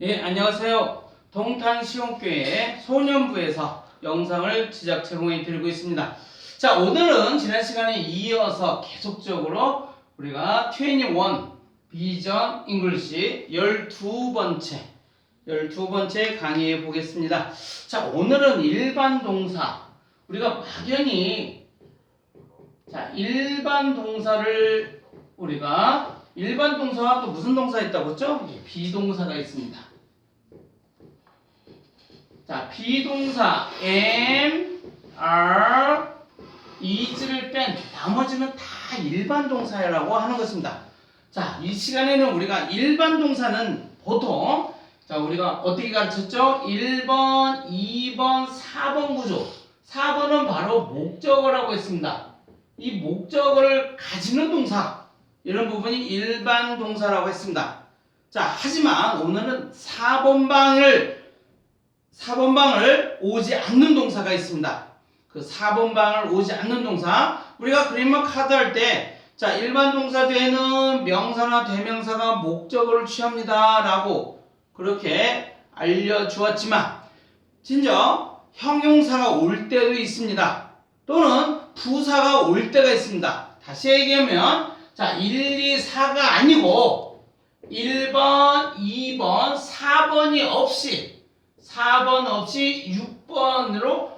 네, 안녕하세요. 동탄시온교회 소년부에서 영상을 제작 제공해 드리고 있습니다. 자, 오늘은 지난 시간에 이어서 계속적으로 우리가 21 비전 잉글리시 12번째 12번째 강의해 보겠습니다. 자, 오늘은 일반 동사 우리가 막연히 자, 일반 동사를 우리가 일반 동사와 또 무슨 동사 있다고 했죠? 예, 비동사가 있습니다. 자, 비동사 am, are, is를 뺀 나머지는 다 일반 동사라고 하는 것입니다. 자, 이 시간에는 우리가 일반 동사는 보통 자, 우리가 어떻게 가르쳤죠? 1번, 2번, 4번 구조. 4번은 바로 목적어라고 했습니다. 이 목적어를 가지는 동사 이런 부분이 일반 동사라고 했습니다. 자, 하지만 오늘은 4번 방을 4번 방을 오지 않는 동사가 있습니다. 그 4번 방을 오지 않는 동사 우리가 그림막 카드 할 때 자, 일반 동사 뒤에는 명사나 대명사가 목적어를 취합니다 라고 그렇게 알려 주었지만 진정 형용사가 올 때도 있습니다. 또는 부사가 올 때가 있습니다. 다시 얘기하면 자, 1, 2, 4가 아니고 1번, 2번, 4번이 없이 4번 없이 6번으로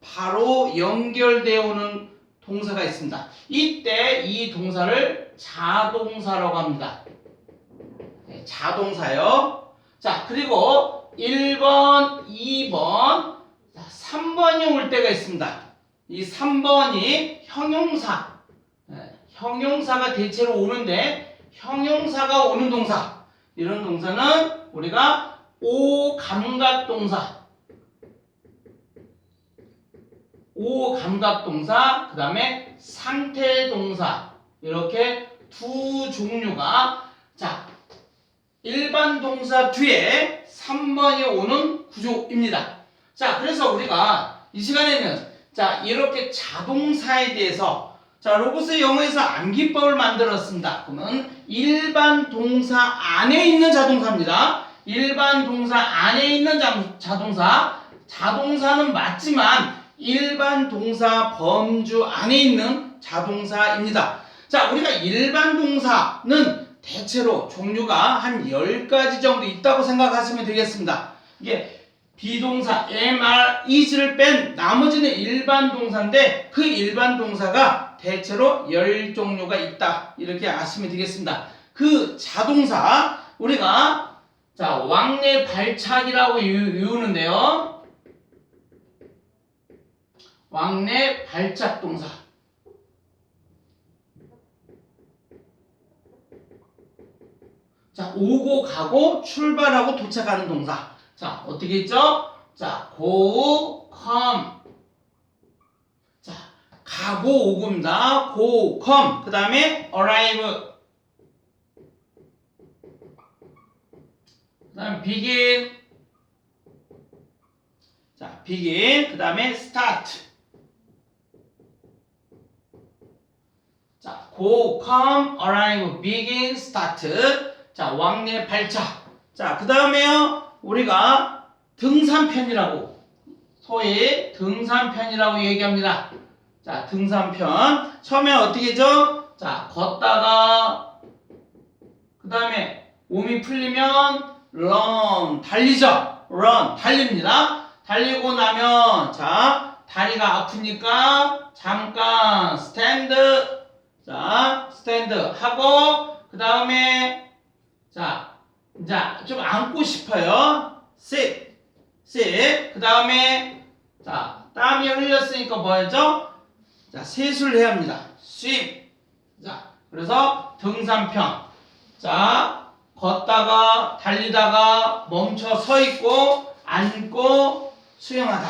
바로 연결되어 오는 동사가 있습니다. 이때 이 동사를 자동사라고 합니다. 네, 자동사요. 자, 그리고 1번, 2번, 3번이 올 때가 있습니다. 이 3번이 형용사. 네, 형용사가 대체로 오는데 형용사가 오는 동사. 이런 동사는 우리가 오 감각 동사. 오 감각 동사, 그 다음에 상태 동사. 이렇게 두 종류가 자, 일반 동사 뒤에 3번이 오는 구조입니다. 자, 그래서 우리가 이 시간에는 자, 이렇게 자동사에 대해서 자, 로고스 영어에서 암기법을 만들었습니다. 그러면 일반 동사 안에 있는 자동사입니다. 일반 동사 안에 있는 자, 자동사. 자동사는 맞지만 일반 동사 범주 안에 있는 자동사입니다. 자, 우리가 일반 동사는 대체로 종류가 한 10가지 정도 있다고 생각하시면 되겠습니다. 이게 비동사 MR, is를 뺀 나머지는 일반 동사인데 그 일반 동사가 대체로 10종류가 있다. 이렇게 아시면 되겠습니다. 그 자동사 우리가 자, 왕래 발착이라고 이유는데요. 왕래 발작 동사. 자, 오고 가고 출발하고 도착하는 동사. 자, 어떻게 했죠? 자, go, come. 자, 가고 오고입니다. go. 그 다음에 arrive. 다음에 begin. 자, begin. 그 다음에 start. 자, go, come, arrive, begin, start. 자, 왕래 발차. 자, 그 다음에요. 우리가 등산편이라고 소위 등산편이라고 얘기합니다. 자, 등산편. 처음에 어떻게 죠? 자, 걷다가 그 다음에 몸이 풀리면 run 달리죠. run 달립니다. 달리고 나면 자, 다리가 아프니까 잠깐 stand 자, 스탠드 하고 그 다음에 자, 자, 좀 앉고 싶어요. sit, sit. 그 다음에 자, 땀이 흘렸으니까 뭐였죠? 자, 세수를 해야 합니다. swim. 자, 그래서 등산편. 자, 걷다가 달리다가 멈춰 서 있고 앉고 수영하다.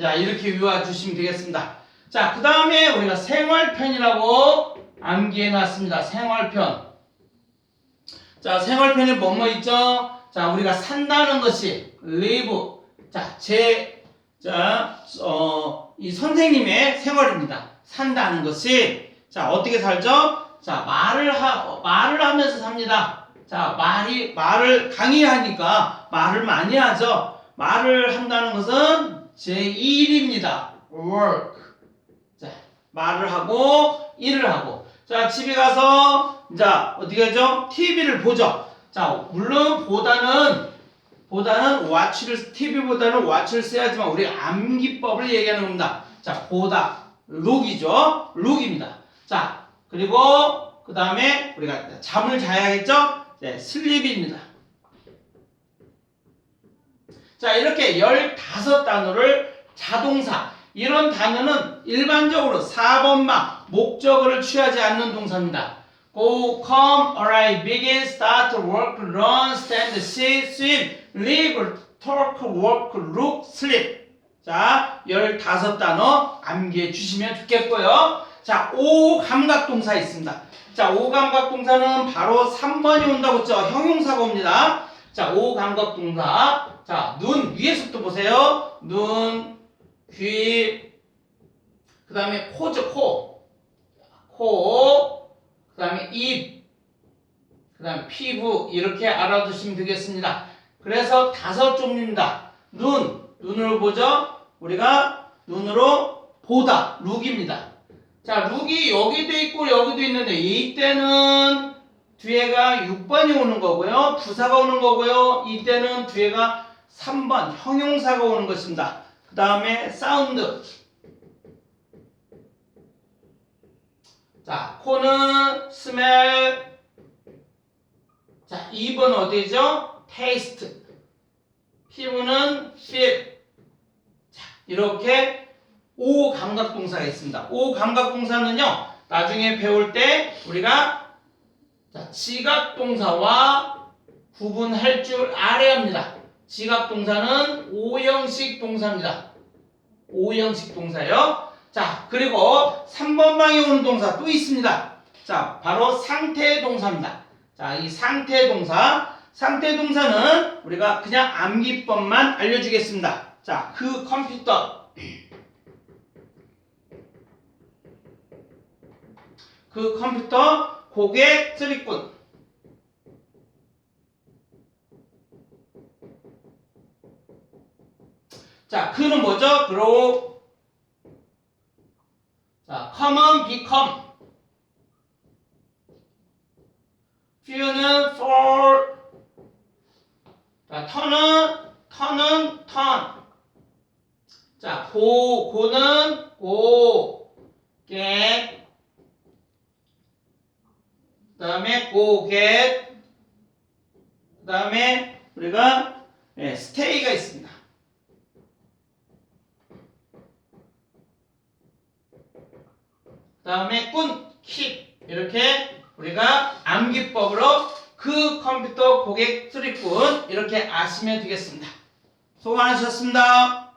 자, 이렇게 외워 주시면 되겠습니다. 자, 그 다음에 우리가 생활편이라고 암기해 놨습니다. 생활편. 자, 생활편에 뭐뭐 있죠? 자, 우리가 산다는 것이 live. 자, 제, 자, 어, 이 선생님의 생활입니다. 산다는 것이 자, 어떻게 살죠? 자, 말을 하, 말을 하면서 삽니다. 자, 말이, 말을 강의하니까 말을 많이 하죠. 말을 한다는 것은 제1입니다. work. 자, 말을 하고, 일을 하고. 자, 집에 가서, 자, 어떻게 하죠? TV를 보죠. 자, 물론 보다는, 보다는 watch를, TV보다는 watch를 써야지만 우리 암기법을 얘기하는 겁니다. 자, 보다. look이죠. look입니다. 자, 그리고, 그 다음에 우리가 잠을 자야겠죠? 네, 슬립입니다. 자, 이렇게 15단어를 자동사. 이런 단어는 일반적으로 4번만 목적어를 취하지 않는 동사입니다. Go, come, arrive, begin, start, work, run, stand, sit, swim, live, talk, work, look, sleep. 자, 15단어 암기해 주시면 좋겠고요. 자, 5감각 동사 있습니다. 자, 5감각 동사는 바로 3번이 온다고 했죠. 형용사가 옵니다. 자, 5감각 동사. 자, 눈 위에서부터 보세요. 눈, 귀, 그 다음에 코죠, 코. 코, 그 다음에 입, 그 다음에 피부, 이렇게 알아두시면 되겠습니다. 그래서 다섯 종류입니다. 눈, 눈으로 보죠? 우리가 눈으로 보다, 룩입니다. 자, 룩이 여기도 있고 여기도 있는데 이때는 뒤에가 6번이 오는 거고요. 부사가 오는 거고요. 이때는 뒤에가 3번 형용사가 오는 것입니다. 그 다음에 사운드. 자, 코는 스멜. 자, 2번 어디죠? 테이스트. 피부는 feel. 자, 이렇게 5 감각 동사가 있습니다. 5 감각 동사는요. 나중에 배울 때 우리가 자, 지각 동사와 구분할 줄 알아야 합니다. 지각 동사는 5형식 동사입니다. 5형식 동사요. 자, 그리고 3번 방에 오는 동사 또 있습니다. 자, 바로 상태 동사입니다. 자, 이 상태 동사. 상태 동사는 우리가 그냥 암기법만 알려주겠습니다. 자, 그 컴퓨터. 그 컴퓨터 고객 쓰리꾼. 자, 그는 뭐죠? grow. 자, come은 become. few는 for. 자, turn은 turn은 turn. 자, go, go는 go, get. 그 다음에 go, get. 그 다음에 우리가 네, stay가 있습니다. 그 다음에 꾼, keep. 이렇게 우리가 암기법으로 그 컴퓨터 고객 수리꾼 이렇게 아시면 되겠습니다. 수고 많으셨습니다.